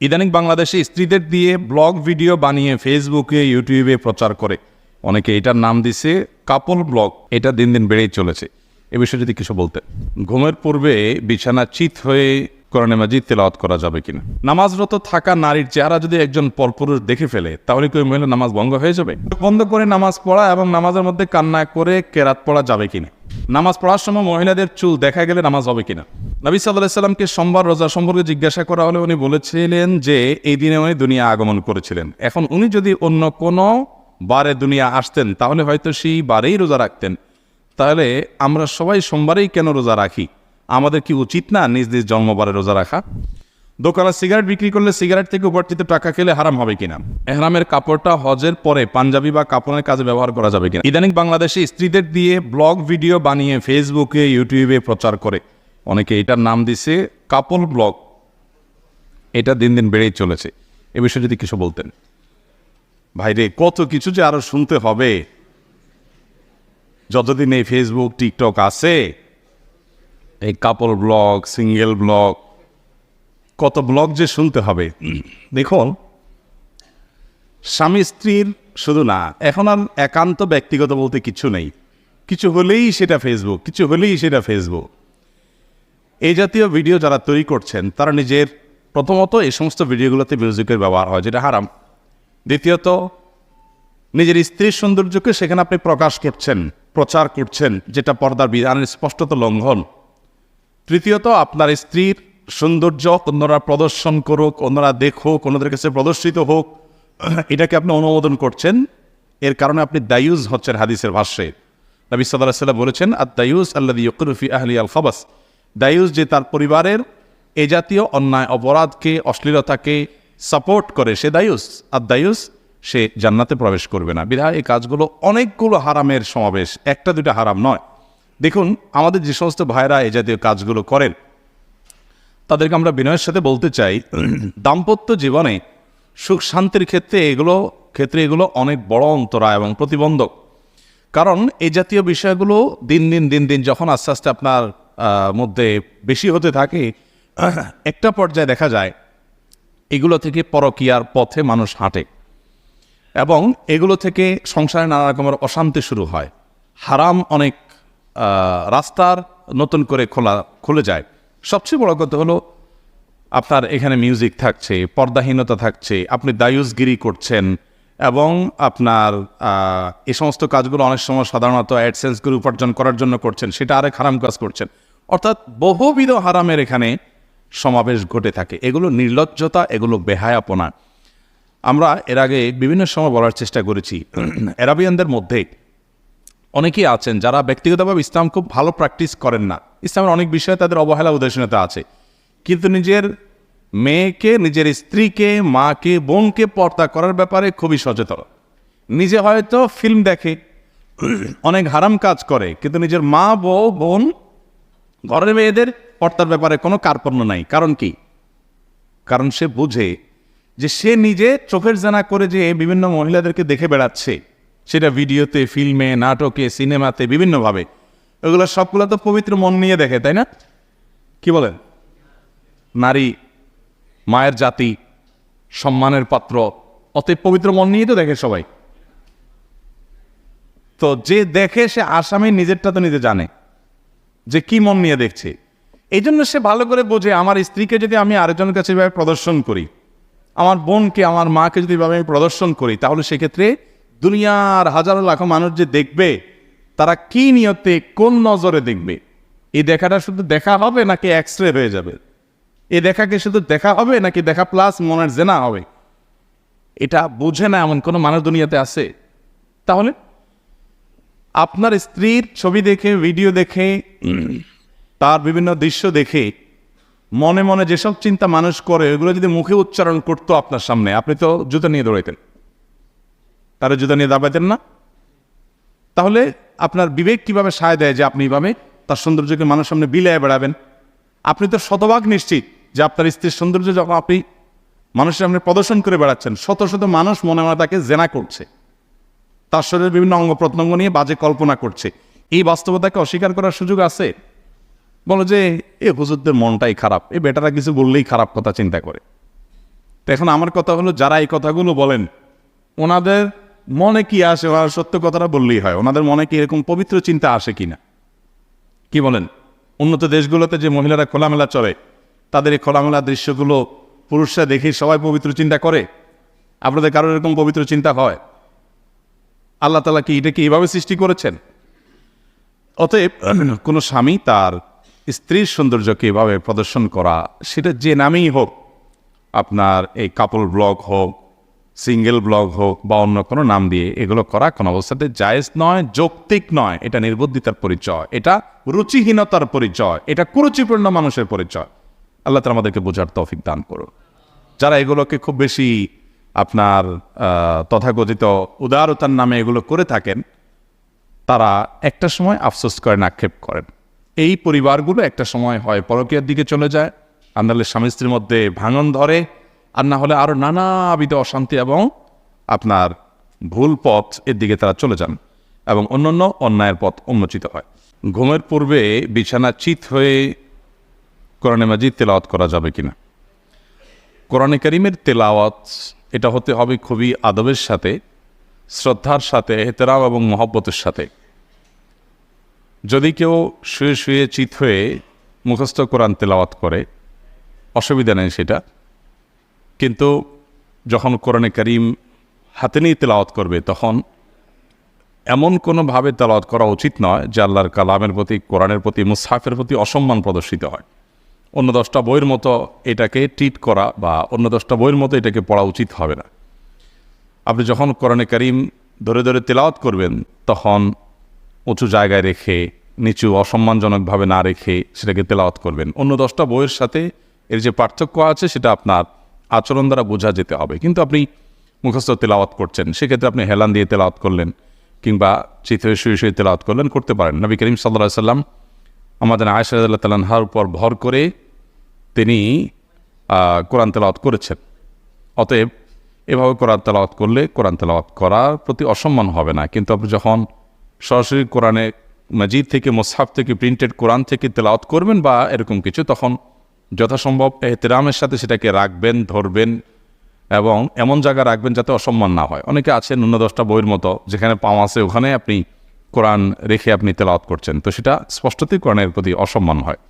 ইদানিং বাংলাদেশে স্ত্রীদের দিয়ে ব্লগ, ভিডিও বানিয়ে ফেসবুকে, ইউটিউবে প্রচার করে। অনেকে এটার নাম দিছে কাপল ব্লগ। এটা দিন দিন বেড়েই চলেছে। এ বিষয়ে যদি কিছু বলতে ঘুমের পূর্বে বিছানা চিত হয়ে কোরআনে মাজিদ তেলাওয়াত করা যাবে কিনা? নামাজরত থাকা নারীর চেহারা যদি একজন পরপুরুষ দেখে ফেলে, তাহলে কি ওই মহিলা নামাজ ভঙ্গ হয়ে যাবে? বন্ধ করে নামাজ পড়া এবং নামাজের মধ্যে কান্না করে কেরাত পড়া যাবে কিনা? নামাজ পড়ার সময় মহিলাদের চুল দেখা গেলে নামাজ হবে কিনা? নবী সাল্লাহ সাল্লামকে সোমবার, রোজা সম্পর্কে জিজ্ঞাসা করা হলে উনি বলেছিলেন যে, এই দিনে উনি দুনিয়া আগমন করেছিলেন। এখন উনি যদি অন্য কোনো বারে দুনিয়া আসতেন, তাহলে হয়তো সেই বারেই রোজা রাখতেন। তাহলে আমরা সবাই সোমবারেই কেন রোজা রাখি? আমাদের কি উচিত না নিজ নিজ জন্মবারে রোজা রাখা? দোকানে সিগারেট বিক্রি করলে সিগারেট থেকে উপার্জিত টাকা খেলে হারাম হবে কিনা? এহরামের কাপড়টা হজের পরে পাঞ্জাবি বা কাপড়ের কাজে ব্যবহার করা যাবে কিনা? ইদানিং বাংলাদেশে স্ত্রীদের দিয়ে ব্লগ, ভিডিও বানিয়ে ফেসবুকে, ইউটিউবে প্রচার করে। অনেকে এটার নাম দিছে কাপল ব্লগ। এটা দিন দিন বেড়েই চলেছে। এ বিষয়ে যদি কিছু বলতেন। ভাইরে, কত কিছু যে আরও শুনতে হবে। যতদিন এই ফেসবুক, টিকটক আছে এই কাপল ব্লগ সিঙ্গেল ব্লগ কত ব্লগ যে শুনতে হবে। দেখুন, স্বামী স্ত্রীর শুধু না, এখন আর একান্ত ব্যক্তিগত বলতে কিছু নেই। কিছু হলেই সেটা ফেসবুক কিছু হলেই সেটা ফেসবুক এই জাতীয় ভিডিও যারা তৈরি করছেন, তারা নিজের প্রথমত এই সমস্ত ভিডিওগুলোতে মিউজিকের ব্যবহার হয়, যেটা হারাম। দ্বিতীয়ত, নিজের স্ত্রীর সৌন্দর্যকে সেখানে আপনি প্রকাশ করছেন, প্রচার করছেন, যেটা পর্দার বিধানের স্পষ্টত লঙ্ঘন। তৃতীয়ত, আপনার স্ত্রীর সৌন্দর্য, অন্যরা প্রদর্শন করুক, অন্যরা দেখুক, অন্যদের কাছে প্রদর্শিত হোক, এটাকে আপনি অনুমোদন করছেন। এর কারণে আপনি দায়ুজ হচ্ছেন হাদিসের ভাষ্যে। নবী সাল্লাম বলেছেন আর দায়ুস আল্লাহ ইয়কুরফি আহলি আল খাবাস দায়ুস যে তার পরিবারের এ জাতীয় অন্যায় অপরাধকে, অশ্লীলতাকে সাপোর্ট করে, সে দায়ুস আর দায়ুস সে জান্নাতে প্রবেশ করবে না। বিধায় এই কাজগুলো অনেকগুলো হারামের সমাবেশ। একটা দুটা হারাম নয়। দেখুন, আমাদের যে সমস্ত ভাইরা এই জাতীয় কাজগুলো করেন, তাদেরকে আমরা বিনয়ের সাথে বলতে চাই, দাম্পত্য জীবনে সুখ শান্তির ক্ষেত্রে এগুলো ক্ষেত্রে এগুলো অনেক বড় অন্তরা এবং প্রতিবন্ধক। কারণ এই জাতীয় বিষয়গুলো দিন দিন দিন দিন যখন আস্তে আস্তে আপনার মধ্যে বেশি হতে থাকে, একটা পর্যায়ে দেখা যায়, এগুলো থেকে পরকীয়ার পথে মানুষ হাঁটে এবং এগুলো থেকে সংসারে নানা রকমের অশান্তি শুরু হয়। হারাম অনেক রাস্তার নতুন করে খোলা, খুলে যায়। সবচেয়ে বড় কথা হলো, আপনার এখানে মিউজিক থাকছে, পর্দাহীনতা থাকছে, আপনি দায়ুসগিরি করছেন এবং আপনার এই সমস্ত কাজগুলো অনেক সময় সাধারণত অ্যাডসেন্সগুলো উপার্জন করার জন্য করছেন, সেটা আরেক হারাম কাজ করছেন। অর্থাৎ বহুবিধ হারামের এখানে সমাবেশ ঘটে থাকে। এগুলো নির্লজ্জতা, এগুলো বেহায়াপনা। আমরা এর আগে বিভিন্ন সময় বলার চেষ্টা করেছি। অ্যারাবিয়ানদের মধ্যে অনেকেই আছেন যারা ব্যক্তিগতভাবে ইসলাম খুব ভালো প্র্যাকটিস করেন না। ইসলামের অনেক বিষয়ে তাদের অবহেলা উদাসীনতা আছে। কিন্তু নিজের মেয়েকে, নিজের স্ত্রীকে, মাকে, বোনকে পর্দা করার ব্যাপারে খুবই সচেতন। নিজে হয়তো ফিল্ম দেখে, অনেক হারাম কাজ করে, কিন্তু নিজের মা, বউ, বোন, ঘরের মেয়েদের পর্দার ব্যাপারে কোনো কার্পণ্য নাই। কারণ কি? কারণ সে বুঝে যে সে নিজে চোখের জানা করে যে বিভিন্ন মহিলাদেরকে দেখে বেড়াচ্ছে। সেটা ভিডিওতে ফিল্মে নাটকে সিনেমাতে বিভিন্নভাবে। ওগুলো সবগুলো তো পবিত্র মন নিয়ে দেখে, তাই না? কি বলেন? নারী, মায়ের জাতি, সম্মানের পাত্র, অতএব পবিত্র মন নিয়ে তো দেখে সবাই। তো যে দেখে সে আসামি, নিজেরটা তো নিজে জানে যে কি মন নিয়ে দেখছে। এই জন্য সে ভালো করে বোঝে, আমার স্ত্রীকে যদি আমি আরেকজনের কাছে এভাবে প্রদর্শন করি, আমার বোনকে, আমার মাকে যদি এভাবে আমি প্রদর্শন করি, তাহলে সেক্ষেত্রে দুনিয়ার হাজারো লাখো মানুষ যে দেখবে, তারা কি নিয়তে কোন নজরে দেখবে? এই দেখাটা শুধু দেখা হবে নাকি এক্স রে হয়ে যাবে? এই দেখাকে শুধু দেখা হবে নাকি দেখা প্লাস মনের জেনা হবে? এটা বুঝে না এমন কোনো মানুষ দুনিয়াতে আছে? তাহলে আপনার স্ত্রীর ছবি দেখে ভিডিও দেখে, তার বিভিন্ন দৃশ্য দেখে, মনে মনে যেসব চিন্তা মানুষ করে, ওগুলো যদি মুখে উচ্চারণ করতো আপনার সামনে, আপনি তো জুতো নিয়ে দৌড়াইতেন। তারা জুতা নিয়ে দাবাইতেন না। তাহলে আপনার বিবেক কীভাবে সায় দেয় যে আপনি এইভাবে তার সৌন্দর্যকে মানুষের সামনে বিলায় বেড়াবেন। আপনি তো শতভাগ নিশ্চিত যে আপনার স্ত্রীর সৌন্দর্য যখন আপনি মানুষের সামনে প্রদর্শন করে বেড়াচ্ছেন, শত শত মানুষ মনে মনে তাকে জেনা করছে। তার শরীরের বিভিন্ন অঙ্গ প্রত্যঙ্গ নিয়ে বাজে কল্পনা করছে। এই বাস্তবতাকে অস্বীকার করার সুযোগ আছে? বলো যে, এ হুজুরদের মনটাই খারাপ। এ বেটারা কিছু বললেই খারাপ কথা চিন্তা করে। তো এখন আমার কথা হলো, যারা এই কথাগুলো বলেন, ওনাদের মনে কি আসে? ওনার সত্য কথাটা বললেই হয়। ওনাদের মনে কি এরকম পবিত্র চিন্তা আসে কিনা? কি বলেন? উন্নত দেশগুলোতে যে মহিলারা খোলামেলা চলে, তাদের এই খোলামেলা দৃশ্যগুলো পুরুষরা দেখে সবাই পবিত্র চিন্তা করে? আপনাদের কারোর এরকম পবিত্র চিন্তা হয়? আল্লাহ তালা কি এটা কি এভাবে সৃষ্টি করেছেন? অতএব কোনো স্বামী তার স্ত্রীর সৌন্দর্যকে এভাবে প্রদর্শন করা, সেটা যে নামেই হোক, আপনার এই কাপল ব্লগ হোক সিঙ্গেল ব্লগ হোক বা অন্য কোনো নাম দিয়ে এগুলো করা কোনো অবস্থাতে জায়েজ নয়, যৌক্তিক নয়। এটা নির্বুদ্ধিতার পরিচয়, এটা রুচিহীনতার পরিচয়, এটা কুরুচিপূর্ণ মানুষের পরিচয়। আল্লাহ তালা আমাদেরকে বোঝার তৌফিক দান করুন। যারা এগুলোকে খুব বেশি আপনার তথাকথিত উদারতার নামে এগুলো করে থাকেন, তারা একটা সময় আফসোস করেন, আক্ষেপ করেন। এই পরিবারগুলো একটা সময় হয় পরকীয়ার দিকে চলে যায় আন্দালের স্বামী স্ত্রীর মধ্যে ভাঙন ধরে আর না হলে আরও নানাবিধ অশান্তি এবং আপনার ভুল পথ এর দিকে তারা চলে যান এবং অন্যান্য অন্যায়ের পথ উন্মোচিত হয়। ঘুমের পূর্বে বিছানা চিত হয়ে কোরআনে মাজিদ তেলাওয়াত করা যাবে কিনা? কোরআনে করিমের তেলাওয়াত, এটা হতে হবে খুবই আদবের সাথে, শ্রদ্ধার সাথে, এহতেরাম এবং মহব্বতের সাথে। যদি কেউ শুয়ে শুয়ে চিত হয়ে মুখস্থ কোরআন তেলাওয়াত করে, অসুবিধা নেই সেটা। কিন্তু যখন কোরআনে করিম হাতে নিয়ে তেলাওয়াত করবে, তখন এমন কোনোভাবে তেলাওয়াত করা উচিত নয় যে আল্লাহর কালামের প্রতি, কোরআনের প্রতি মুসাফের প্রতি অসম্মান প্রদর্শিত হয়। অন্য দশটা বইয়ের মতো এটাকে ট্রিট করা বা অন্য দশটা বইয়ের মতো এটাকে পড়া উচিত হবে না। আপনি যখন কোরআনে করিম ধরে ধরে তেলাওয়াত করবেন, তখন উঁচু জায়গায় রেখে, নিচু অসম্মানজনকভাবে না রেখে সেটাকে তেলাওয়াত করবেন। অন্য দশটা বইয়ের সাথে এর যে পার্থক্য আছে, সেটা আপনার আচরণ দ্বারা বোঝা যেতে হবে। কিন্তু আপনি মুখস্থ তেলাওয়াত করছেন, সেক্ষেত্রে আপনি হেলান দিয়ে তেলাওয়াত করলেন কিংবা চিত হয়ে শুয়ে শুয়ে তেলাওয়াত করলেন, করতে পারেন। নবী করিম সাল্লাহ সাল্লাম আমাদের আয়সাল্লাহ তাল্লাহার উপর ভর করে তিনি কোরআন তেলাওয়াত করেছেন। অতএব এভাবে কোরআন তেলাওয়াত করলে কোরআন তেলাওয়াত করার প্রতি অসম্মান হবে না। কিন্তু আপনি যখন সরাসরি কোরআনে মাজিদ থেকে মোসাফ থেকে, প্রিন্টেড কোরআন থেকে তেলাওয়াত করবেন বা এরকম কিছু, তখন যথাসম্ভব এহতেরামের সাথে সেটাকে রাখবেন, ধরবেন এবং এমন জায়গা রাখবেন যাতে অসম্মান না হয়। অনেকে আছে অন্য দশটা বইয়ের মতো যেখানে পাওয়া আছে, ওখানে আপনি কোরআন রেখে আপনি তেলাওয়াত করছেন। তো সেটা স্পষ্টতই কোরআনের প্রতি অসম্মান হয়।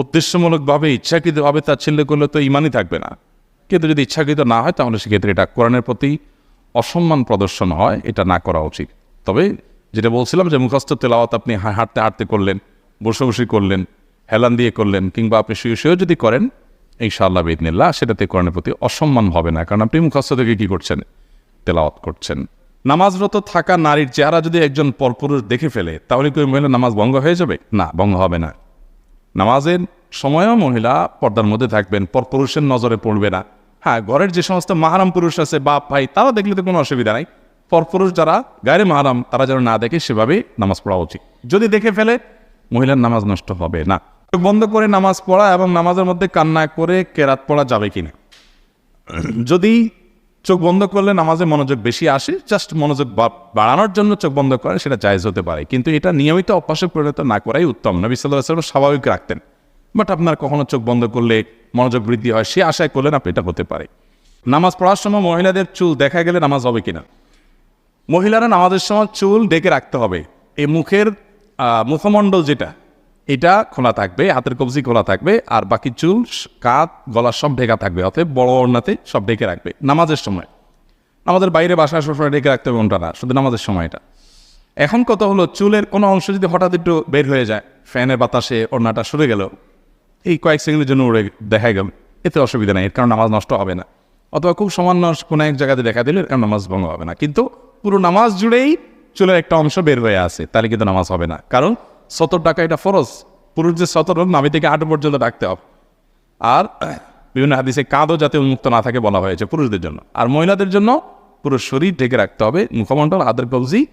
উদ্দেশ্যমূলকভাবে, ইচ্ছাকৃতভাবে তাচ্ছিল্য করলে তো ইমানই থাকবে না। কিন্তু যদি ইচ্ছাকৃত না হয়, তাহলে সেক্ষেত্রে এটা কোরআনের প্রতি অসম্মান প্রদর্শন হয়, এটা না করা উচিত। তবে যেটা বলছিলাম যে মুখস্থ তেলাওয়াত আপনি হাঁটতে হাঁটতে করলেন, বসে বসে করলেন হেলান দিয়ে করলেন কিংবা আপনি শুয়ে শুয়েও যদি করেন, ইনশাআল্লাহ বেদনিল্লা সেটাতে কোরআনের প্রতি অসম্মান হবে না। কারণ আপনি মুখস্থ থেকে কী করছেন? তেলাওয়াত করছেন। নামাজরত থাকা নারীর চেহারা যদি একজন পরপুরুষ দেখে ফেলে, তাহলে কি মহিলা নামাজ ভঙ্গ হয়ে যাবে? না, ভঙ্গ হবে না। নামাজের সময়ও মহিলা পর্দার মধ্যে থাকবেন, পরপুরুষের নজরে পড়বে না। হ্যাঁ ঘরের যে সমস্ত মাহারাম পুরুষ আছে, বাপ, ভাই, তারা দেখলে তো কোনো অসুবিধা নাই। পরপুরুষ যারা গায়ে মাহারাম, তারা যেন না দেখে সেভাবেই নামাজ পড়া উচিত। যদি দেখে ফেলে, মহিলার নামাজ নষ্ট হবে না। বন্ধ করে নামাজ পড়া এবং নামাজের মধ্যে কান্না করে কেরাত পড়া যাবে কিনা? যদি চোখ বন্ধ করলে নামাজে মনোযোগ বেশি আসে জাস্ট মনোযোগ বাড়ানোর জন্য চোখ বন্ধ করে, সেটা জায়েজ হতে পারে। কিন্তু এটা নিয়মিত অভ্যাসে পরিণত না করাই উত্তম। নবী সাল্লাহ স্বাভাবিক রাখতেন। বাট আপনার কখনো চোখ বন্ধ করলে মনোযোগ বৃদ্ধি হয়, সে আশায় করলেন আপনি এটা হতে পারে। নামাজ পড়ার সময় মহিলাদের চুল দেখা গেলে নামাজ হবে কিনা? মহিলারা নামাজের সময় চুল ডেকে রাখতে হবে। এই মুখের মুখমণ্ডল যেটা এটা খোলা থাকবে, হাতের কবজি খোলা থাকবে, আর বাকি চুল কাত গলা সব ঢেকা থাকবে, অতএব বড় ওড়নাতে সব ঢেকে রাখবে, নামাজের সময়। আমাদের বাইরে বাসায় সবসময় ঢেকে রাখতে হবে ওনটা না শুধু নামাজের সময়টা এখন কত হলো, চুলের কোনো অংশ যদি হঠাৎ একটু বের হয়ে যায়, ফ্যানের বাতাসে ওড়নাটা সরে গেল, এই কয়েক সেকেন্ডের জন্য উড়ে দেখা গেল, এতে অসুবিধা নেই, এর কারণ নামাজ নষ্ট হবে না। অথবা খুব সামান্য কোনো এক জায়গাতে দেখা দিলে, এর নামাজ ভঙ্গ হবে না। কিন্তু পুরো নামাজ জুড়েই চুলের একটা অংশ বের হয়ে আসে তাহলে কিন্তু নামাজ হবে না। কারণ সতর টাকা এটা ফরজ। পুরুষ যে সতর নামি থেকে আট পর্যন্ত ডাকতে হবে। আর বিভিন্ন হাদিসে কাঁধও যাতে উন্মুক্ত না থাকে বলা হয়েছে পুরুষদের জন্য। আর মহিলাদের জন্য পুরো শরীর ঢেকে রাখতে হবে, মুখমণ্ডল, আদর, কবজি,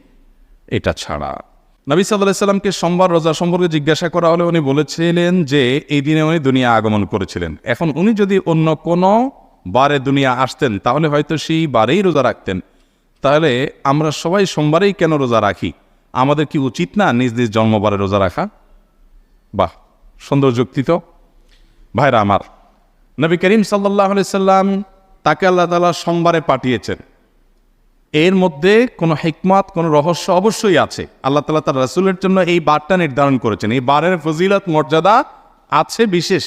এটা ছাড়া। নবী সাল্লাহ সাল্লামকে সোমবার রোজা সম্পর্কে জিজ্ঞাসা করা হলে উনি বলেছিলেন যে, এই দিনে উনি দুনিয়া আগমন করেছিলেন। এখন উনি যদি অন্য কোনো বারে দুনিয়া আসতেন, তাহলে হয়তো সেই বারেই রোজা রাখতেন। তাহলে আমরা সবাই সোমবারেই কেন রোজা রাখি? আমাদের কি উচিত না নিজ নিজ জন্মবারে রোজা রাখা? বাহ, সুন্দর যুক্তি তো। ভাইরা আমার, নবী করিম সাল্লাহ সাল্লাম তাকে আল্লাহ তালা সোমবারে পাঠিয়েছেন। এর মধ্যে কোনো হিকমত, কোনো রহস্য অবশ্যই আছে। আল্লাহ তালা তার রাসুলের জন্য এই বারটা নির্ধারণ করেছেন। এই বারের ফজিলত, মর্যাদা আছে বিশেষ।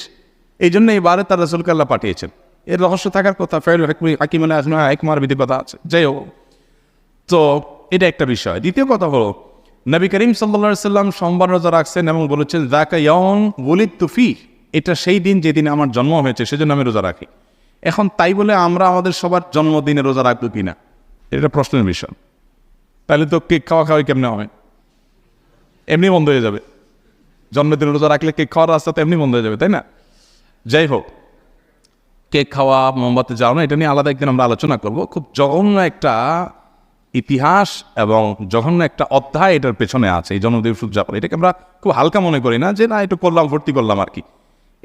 এই জন্য এই বারে তার রাসুলকে আল্লাহ পাঠিয়েছেন। এর রহস্য থাকার কথা ফেল হাকিমানে আসমা হাকিমার বিধি কথা আছে। যাই হোক, তো এটা একটা বিষয়। দ্বিতীয় কথা হলো নবী করিম সাল্লা সাল্লাম সোমবার রোজা রাখছেন এবং বলেছেন জাকা ইয়ন বলিদ তুফি এটা সেই দিন যেদিন আমার জন্ম হয়েছে, সেজন্য আমি রোজা রাখি। এখন তাই বলে আমরা আমাদের সবার জন্মদিনে রোজা রাখব কি না এটা প্রশ্নের বিষয়। তাহলে তো কেক খাওয়া খাওয়াই কেমনে হবে? এমনি বন্ধ হয়ে যাবে। জন্মদিনে রোজা রাখলে কেক খাওয়ার রাস্তা তো এমনি বন্ধ হয়ে যাবে, তাই না? যাই হোক, কেক খাওয়া, মোমবাতি জ্বালানো, এটা নিয়ে আলাদা একদিন আমরা আলোচনা করব। খুব জঘন্য একটা ইতিহাস এবং জঘন্য একটা অধ্যায় এটার পেছনে আছে, এই জন্মদিবস উদযাপন। এটাকে আমরা খুব হালকা মনে করি না যে, না, একটু করলাম, ভর্তি করলাম আর কি।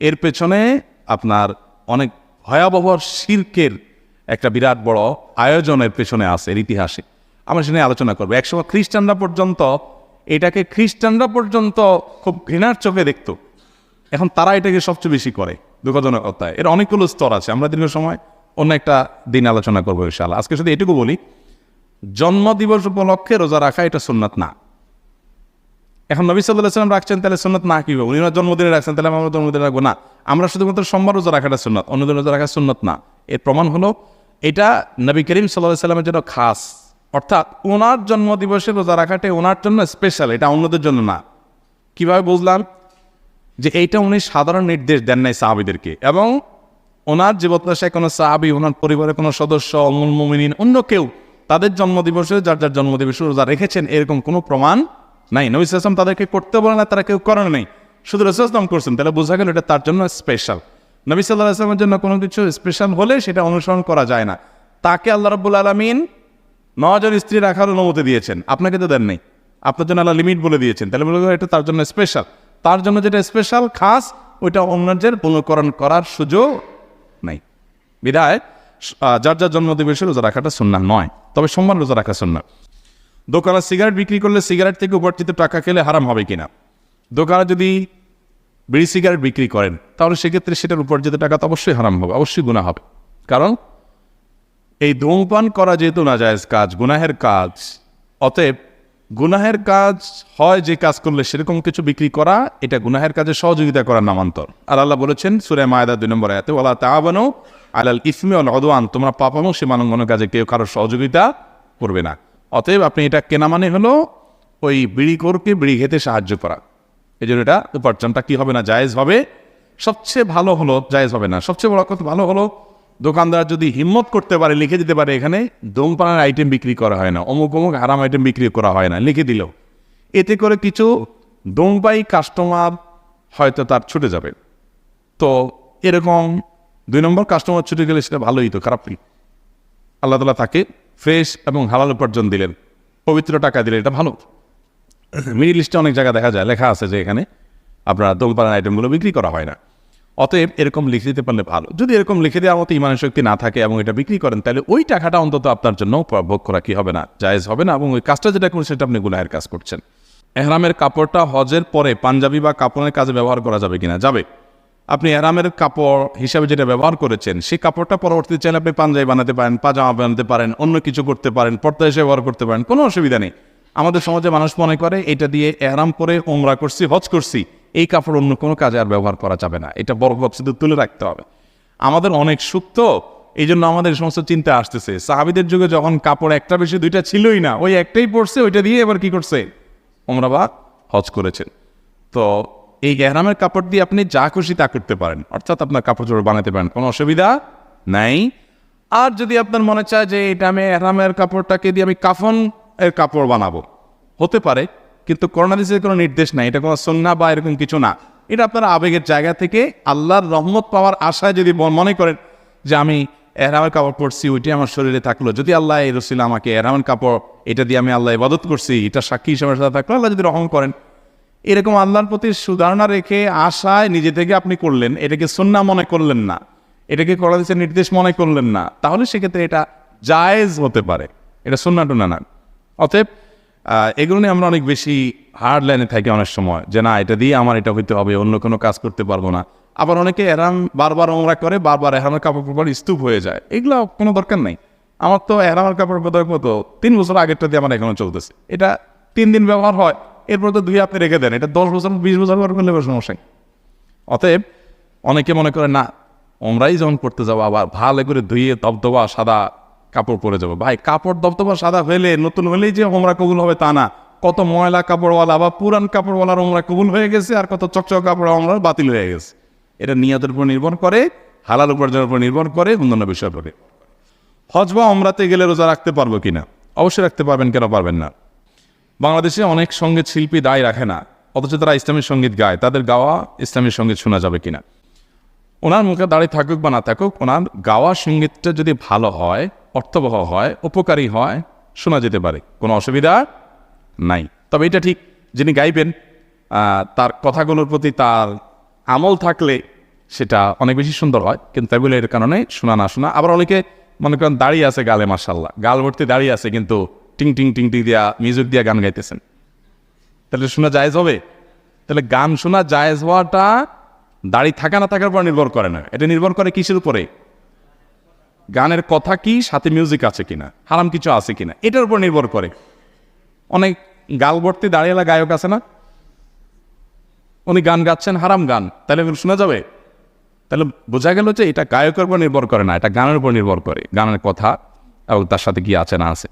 এর পেছনে আপনার অনেক ভয়াবহ শির্কের একটা বিরাট বড় আয়োজনের পেছনে আছে এর ইতিহাসে। আমরা সেটা আলোচনা করব। একসময় খ্রিস্টানরা পর্যন্ত এটাকে খ্রিস্টানরা পর্যন্ত খুব ঘৃণার চোখে দেখতো। এখন তারা এটাকে সবচেয়ে বেশি করে দুঃখজনক কথা এর অনেকগুলো স্তর আছে। আমরা দীর্ঘ সময় অন্য একটা দিন আলোচনা করব ইনশাআল্লাহ। আজকে শুধু এটুকু বলি জন্মদিবস উপলক্ষে রোজা রাখা এটা সুন্নাত না। এখন নবী সাল্লাহ সাল্লাম রাখছেন, তাহলে সুন্নাত না কি উনি জন্মদিনে রাখছেন, তাহলে আমরা জন্মদিনে রাখব না। আমরা শুধুমাত্র সোমবার রোজা রাখাটা সুন্নাত, অন্যদিন রোজা রাখা সুন্নাত না। এর প্রমাণ হলো, এটা নবী করিম সাল্লাহ সাল্লামের জন্য খাস। অর্থাৎ ওনার জন্মদিবসে রোজা রাখাটা ওনার জন্য স্পেশাল এটা অন্যদের জন্য না। কীভাবে বুঝলাম? যে এইটা উনি সাধারণ নির্দেশ দেন নাই সাহাবিদেরকে। এবং ওনার জীবদ্দশায় কোনো সাহাবি, ওনার পরিবারের কোনো সদস্য, অমুল মুমিনিন, অন্য কেউ তাদের জন্মদিবসে, যার যার জন্মদিবসে রোজা রেখেছেন, এরকম কোনো প্রমাণ নাই। নবী সাল্লাম তাদেরকে করতে বলে না, তারা কেউ করেন নাই। শুধু রসুলাম করছেন, তাহলে বোঝা গেল এটা তার জন্য স্পেশাল নবী সাল্লাহ আসলামের জন্য কোনো কিছু স্পেশাল হলে সেটা অনুসরণ করা যায় না। তাকে আল্লাহ রব্বুল আলমিন নজন স্ত্রী রাখার অনুমতি দিয়েছেন। আপনাকে তো দেন নেই। আপনার জন্য আল্লাহ লিমিট বলে দিয়েছেন। তাহলে বলে এটা তার জন্য স্পেশাল তার জন্য যেটা স্পেশাল খাস, ওইটা অন্যদের অনুকরণ করার সুযোগ নাই। বিদায়। যার যার জন্মদিবসে রোজা রাখাটা সুন্না নয়, তবে সোমবার রোজা রাখা সুন্না দোকানে সিগারেট বিক্রি করলে সিগারেট থেকে উপার্জিত টাকা খেলে হারাম হবে কিনা? দোকানে যদি বিড়ি সিগারেট বিক্রি করেন, তাহলে সেক্ষেত্রে সেটার উপার্জিত টাকা তো অবশ্যই হারাম হবে, অবশ্যই গুণা হবে। কারণ এই ধূমপান করা যেহেতু নাজায়জ কাজ, গুনাহের কাজ, অতএব গুনাহের কাজ হয় যে কাজ করলে সেরকম কিছু বিক্রি করা, এটা গুনাহের কাজে সহযোগিতা করার নামান্তর। আর আল্লাহ বলেছেন, সুরে মায়দা দুই নম্বর আয়াতে ওলা তাবানো আলাল ইসমি অল অদওয়ান তোমরা পাপানো সে মানঙ্গন কাজে কেউ কারোর সহযোগিতা করবে না। অতএব আপনি এটা কেনা মানে হলো ওই বিড়ি করকে বিড়ি খেতে সাহায্য করা। এই জন্য এটা উপার্জনটা কী হবে না, জায়েজ হবে? সবচেয়ে ভালো হলো, জায়েজ হবে না। সবচেয়ে বড় কথা ভালো হলো দোকানদার যদি হিম্মত করতে পারে, লিখে দিতে পারে, এখানে ধূমপানের আইটেম বিক্রি করা হয় না, অমুক অমুক হারাম আইটেম বিক্রি করা হয় না, লিখে দিল এতে করে কিছু ধূমপাই কাস্টমার হয়তো তার ছুটে যাবে। তো এরকম দুই নম্বর কাস্টমার ছুটে গেলে সেটা ভালোই তো, খারাপ কি? আল্লাহ তালা তাকে ফ্রেশ এবং হালাল উপার্জন দিলেন, পবিত্র টাকা দিলেন, এটা ভালো। মিডিল ইস্টে অনেক জায়গা দেখা যায়, লেখা আছে যে এখানে আপনার দোলপাড়ার আইটেমগুলো বিক্রি করা হয় না। অতএব এরকম লিখে দিতে পারলে ভালো। যদি এরকম লিখে দেওয়ার মতো ইমানের শক্তি না থাকে এবং এটা বিক্রি করেন, তাহলে ওই টাকাটা অন্তত আপনার জন্য ভোগ করা কি হবে না? জায়েজ হবে না এবং ওই কাজটা যেটা করছেন সেটা আপনি গুনাহের কাজ করছেন। এহরামের কাপড়টা হজের পরে পাঞ্জাবি বা কাপড়ের কাজে ব্যবহার করা যাবে কিনা? যাবে। আপনি এহরামের কাপড় হিসাবে যেটা ব্যবহার করেছেন, সেই কাপড়টা পরবর্তী চাইলে আপনি পাঞ্জাবি বানাতে পারেন, পাজামা বানাতে পারেন, অন্য কিছু করতে পারেন, পর্দা হিসেবে ব্যবহার করতে পারেন, কোনো অসুবিধা নেই। আমাদের সমাজে মানুষ মনে করে, এটা দিয়ে এহরাম পরে ওমরা করছি, হজ করছি। এই কাপড় অন্য কোনো কাজে আর ব্যবহার করা যাবে না। এটা বড় বক্সিতে তুলে রাখতে হবে। আমাদের অনেক সুক্ত এই জন্য আমাদের সমস্ত চিন্তা আসতেছে। সাহাবিদের যুগে যখন কাপড় একটা বেশি, দুইটা ছিলই না, ওই একটাই পড়ছে ওইটা দিয়ে এবার কি করছে? ওমরা বা হজ করেছেন। তো এই এহরামের কাপড় দিয়ে আপনি যা খুশি তা করতে পারেন। অর্থাৎ আপনার কাপড় চোপড় বানাতে পারেন, কোনো অসুবিধা নাই। আর যদি আপনার মনে চায় যে এটা আমি এহরামের কাপড়টাকে দিয়ে আমি কাফন এর কাপড় বানাবো, হতে পারে। কিন্তু করোনাদিসের কোনো নির্দেশ নাই, এটা কোনো সন্না বা এরকম কিছু না। এটা আপনার আবেগের জায়গা থেকে আল্লাহর রহমত পাওয়ার আশায় যদি মনে করেন যে আমি এহরামের কাপড় পরছি, ওইটি আমার শরীরে থাকল, যদি আল্লাহ এই রসিল আমাকে এহরামের কাপড়, এটা দিয়ে আমি আল্লাহ ইবাদত করছি, এটা সাক্ষী হিসাবে সাথে থাকল, আল্লাহ যদি রহম করেন, এরকম আল্লাহর প্রতি সুধারণা রেখে আশায় নিজে থেকে আপনি করলেন, এটাকে সন্না মনে করলেন না, এটাকে করা দিচ্ছে নির্দেশ মনে করলেন না, তাহলে সেক্ষেত্রে এটা জায়েজ হতে পারে। এটা সন্না টুনা না। অতএব এগুলো নিয়ে আমরা অনেক বেশি হার্ড লাইনে থাকি অনেক সময় যে না, এটা দিয়ে আমার এটা হইতে হবে, অন্য কোনো কাজ করতে পারব না। আবার অনেকে এরাম বারবার ওমরা করে, বারবার এরামের কাপড় পর স্তূপ হয়ে যায়। এগুলো কোনো দরকার নেই। আমার তো এরামের কাপড় বোধহয় কত তিন বছর আগেরটা দিয়ে আমার এখনও চলতেছে। এটা তিন দিন ব্যবহার হয়, এরপর তো ধুয়ে আপনি রেখে দেন। এটা দশ বছর, বিশ বছর ব্যবহার করলে সমস্যা অতএব অনেকে মনে করে, না, ওমরাই যখন করতে যাব, আবার ভালো করে ধুয়ে দবদবা সাদা কাপড় পরে যাব। ভাই, কাপড় দবদবা সাদা হলে নতুন হলেই যে ওমরা কবুল হবে তা না। কত ময়লা কাপড়ওয়ালা বা পুরান কাপড়ওয়ালার ওমরা কবুল হয়ে গেছে আর কত চকচক কাপড় ওমরা বাতিল হয়ে গেছে। এটা নিয়তের উপর নির্ভর করে, হালাল উপার্জনের উপর নির্ভর করে, অন্যান্য বিষয়ের উপরে হজ বা অমরাতে গেলে রোজা রাখতে পারব কিনা? অবশ্যই রাখতে পারবেন, কেন পারবেন না? বাংলাদেশে অনেক সংগীত শিল্পী দায় রাখে না, অথচ তারা ইসলামী সংগীত গায়। তাদের গাওয়া ইসলামী সংগীত শোনা যাবে কিনা? ওনার মুখে দাঁড়িয়ে থাকুক বা না থাকুক, ওনার গাওয়া সঙ্গীতটা যদি ভালো হয় অর্থবহ হয়, উপকারী হয়, শোনা যেতে পারে। কোনো অসুবিধা নাই। তবে এটা ঠিক, যিনি গাইবেন তার কথাগুলোর প্রতি তার আমল থাকলে সেটা অনেক বেশি সুন্দর হয়। কিন্তু তাই বলে এর কারণে শোনা না শোনা। আবার অনেকে মনে করেন দাঁড়িয়ে আছে গালে মার্শাল্লাহ গাল ভর্তি দাঁড়িয়ে আছে, কিন্তু টিং টিং টিং টিং দিয়া মিউজিক দিয়া গান গাইতেছেন। তাহলে শোনা জায়েজ হবে? তাহলে গান শোনা জায়েজ হওয়াটা দাড়ি থাকা না থাকার উপর নির্ভর করে না। এটা নির্ভর করে কিসের উপরে? গানের কথা কি, সাথে মিউজিক আছে কিনা, হারাম কিছু আছে কিনা, এটার উপর নির্ভর করে। অনেক গাল ভর্তি দাঁড়িয়েলা গায়ক আছে না? উনি গান গাচ্ছেন, হারাম গান। তাহলে শোনা যাবে? তাহলে বোঝা গেল যে এটা গায়কের উপর নির্ভর করে না, এটা গানের উপর নির্ভর করে, গানের কথা এবং তার সাথে কি আছে না আছে।